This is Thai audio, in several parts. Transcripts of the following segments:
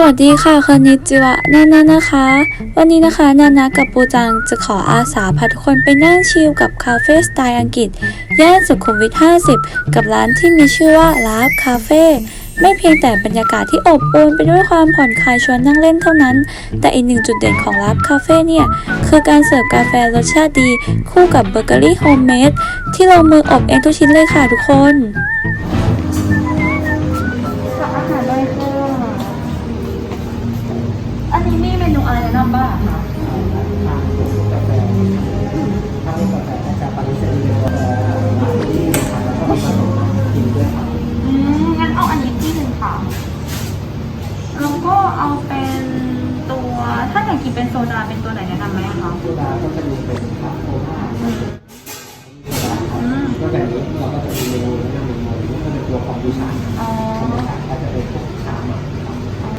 สวัสดีค่ะคอนนิจิวะนานานะคะ วันนี้นะคะ นานากับปูจังจะขออาสาพาทุกคนไปนั่งชิลกับคาเฟ่สไตล์อังกฤษ ย่านสุขุมวิท 50 กับร้านที่มีชื่อว่าลาฟคาเฟ่ไม่เพียงแต่บรรยากาศที่อบอุ่นไปด้วยความผ่อนคลายชวนนั่งเล่นเท่านั้น แต่อีกหนึ่งจุดเด่นของลาฟคาเฟ่เนี่ย คือการเสิร์ฟกาแฟรสชาติดี คู่กับเบเกอรี่โฮมเมดที่ลงมืออบเองทุกชิ้นเลยค่ะทุกคน อยากกินเป็นโซดาเป็นตัวไหนแนะนำไหมคะโซดาก็จะมีเป็นคาโคล่าอืมอืมก็แบบนี้เราก็จะมีเมนูเรื่องเมนูนี้ก็เป็นตัวของบูชาอ๋อของบูชาก็จะเป็นพวกชาหมัก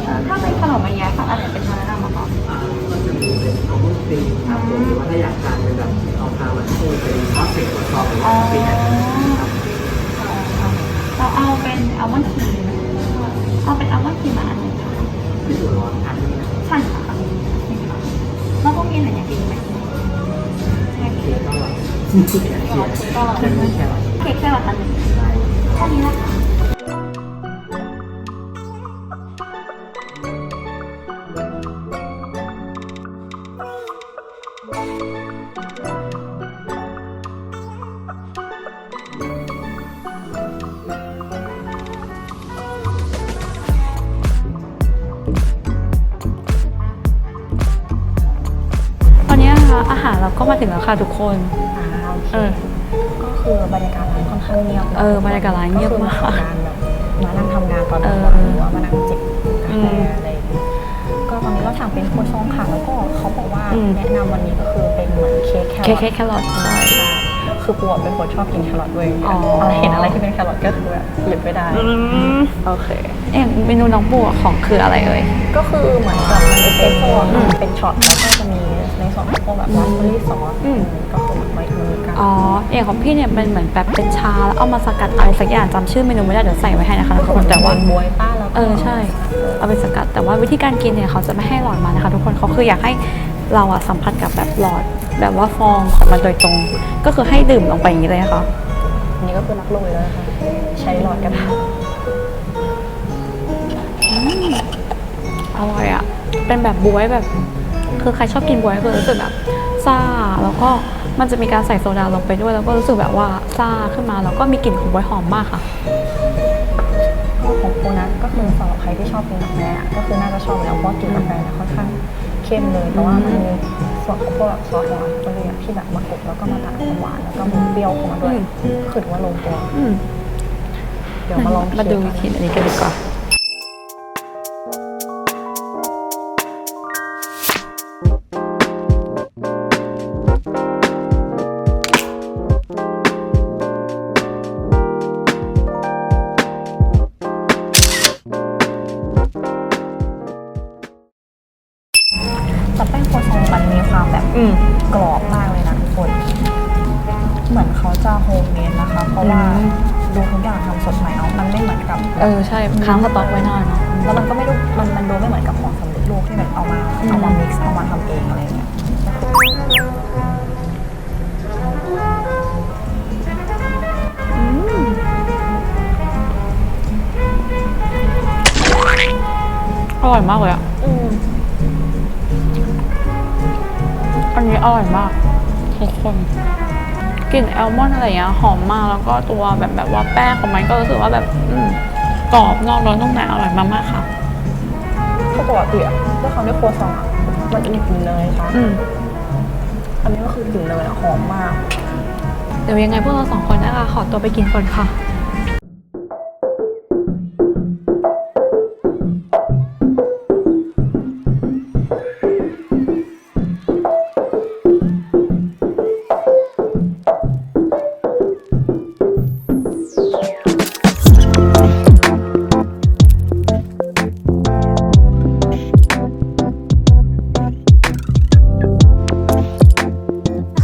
ครับถ้าเป็นขนมอะไรแยะค่ะอะไรเป็นตัวแนะนำอะคะอ่าก็จะมีเป็นอัลมอนด์ครีมครับผมหรือว่าถ้าอยากทานเป็นแบบเอาคามันโชยเป็นซอสเผ็ดตัวซองเป็นอ๋อปีแอนครับเราเอาเป็นอัลมอนด์ครีมเอาเป็นอัลมอนด์ครีมมาอันหนึงค่ะที่ตัวร้อน ก็เค้กแค่ละพันหนึ่งแค่นี้นะคะตอนนี้นะคะอาหารเราก็มาถึงแล้วค่ะทุกคน เคเออ ก็คือบรรยากาศร้านค่อนข้างเงียบนะเออบรรยากาศร้านเงียบมากก็คือการแบบมานั่งทำงานตอนเอนี้อหรือว่ามานั่งจิบกาอืแฟมอะไรอย่างเงี้ยก็ตอนนี้เราสั่งเป็นโคชองค่ะแล้วก็เขาบอกว่าอืมแนะนำวันนี้ก็คือเป็นเหมือนเค้กแครอทเค้กเค้กแครอทใช่ใช่คือปัวเป็นคนชอบกินแครอทด้วยอ๋อออะไรเห็นอะไรที่เป็นแครอทก็คือแบบหยุดไม่ได้โอเคเอ็มเมนูน้องบัวของคืออะไรเอ่ยก็คือเหมือนกับมันเป็นพวกอืมเป็นช็อตแล้วก็จะมีใน ส่วนของพวกแบบราสเบอร์รี่ซอสอืม ก็คือไว้ทำกัน อ๋ออย่างของพี่เนี่ยเป็นเหมือนแบบเป็นชาแล้วเอามาสกัดอะไรสักอย่างจำชื่อเมนูไม่ได้เดี๋ยวใส่ไว้ให้นะคะทุกคนแต่ว่า บวยป้าแล้วก็เออใช่เอาไปสกัดแต่ว่าวิธีการกินเนี่ยเขาจะไม่ให้หลอดมานะคะทุกคนเขาคืออยากให้เราอะสัมผัสกับแบบหลอด แบบว่าฟองของมันโดยตรง ก็คือให้ดื่มลงไปอย่างนี้เลยนะคะอันนี้ก็คือนักลุยแล้วนะคะใช้หลอดกระทะอร่อยอะเป็นแบบบวยแบบ คือใครชอบกินบวยคือรู้สึกแบบซ่าแล้วก็มันจะมีการใส่โซดาลงไปด้วย แล้วก็รู้สึกแบบว่าซ่าขึ้นมาแล้วก็มีกลิ่นของบวยหอมมากค่ะของโคนัทก็คือสำหรับใครที่ชอบกินกาแฟอะก็คือน่าจะชอบแล้วเพราะกลินกาแฟเนี่ยค่อนข้างเข้มเลยแต่ว่ามันมีส่วนของพวกซอสหวานก็เลยที่แบบมากบแล้วก็มาตัดความหวานแล้วก็มีเปรี้ยวของมันด้วยอืมคือถือว่าลงตัวอืมเดี๋ยวมาลองมาดูเค้วิกธีกันอันนี้กันดีกว่า อบมากเลยนะทุกคน เหมือนเขาจะโฮมเมดนะคะ เพราะว่าอืม ดูทุกอย่างทำสดใหม่เอามันไม่เหมือนกับ เออใช่ค้างสต๊อกไว้นานเนาะ แล้วมันก็ไม่ดูมันมันดูไม่เหมือนกับของสำเร็จรูปที่แบบเอามาอืม เอามา mix เอามาทำเองอะไรเงี้ยอร่อยมากเลยอะอืม อันนี้อร่อยมากทุกคนกลิ่นแอลมอนด์อะไรเงี้ยหอมมากแล้วก็ตัวแบบแบบว่าแป้งของมันก็รู้สึกว่าแบบอืมกรอบนอกร้อนนุ่มในอร่อยมากๆค่ะคือปกติอะด้วยความที่โครัวซองอะมันจะมีกลิ่นเนยค่ะอืมอันนี้ก็คือกลิ่นเนยอะหอมมาก เดี๋ยวยังไงพวกเราสองคนนะคะขอตัวไปกินก่อนค่ะ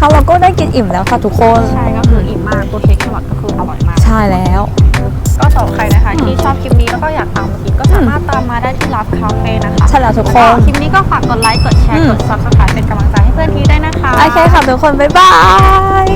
ค่ะเราก็ได้กินอิ่มแล้วค่ะทุกคน ใช่ก็คืออิ่มมากตัวเค้กแครอทก็คืออร่อยมาก ใช่แล้ว ก็สำหรับใครนะคะที่ชอบคลิปนี้แล้วก็อยากตามมากินก็สามารถตามมาได้ที่รับคาเฟ่นะคะใช่แล้วทุกคนแล้วคลิปนี้ก็ฝากกดไลค์กดแชร์อืมกด subscribe เป็นกำลังใจให้เพื่อนทีด้วยนะคะ โอเคค่ะทุกคน บ๊ายบาย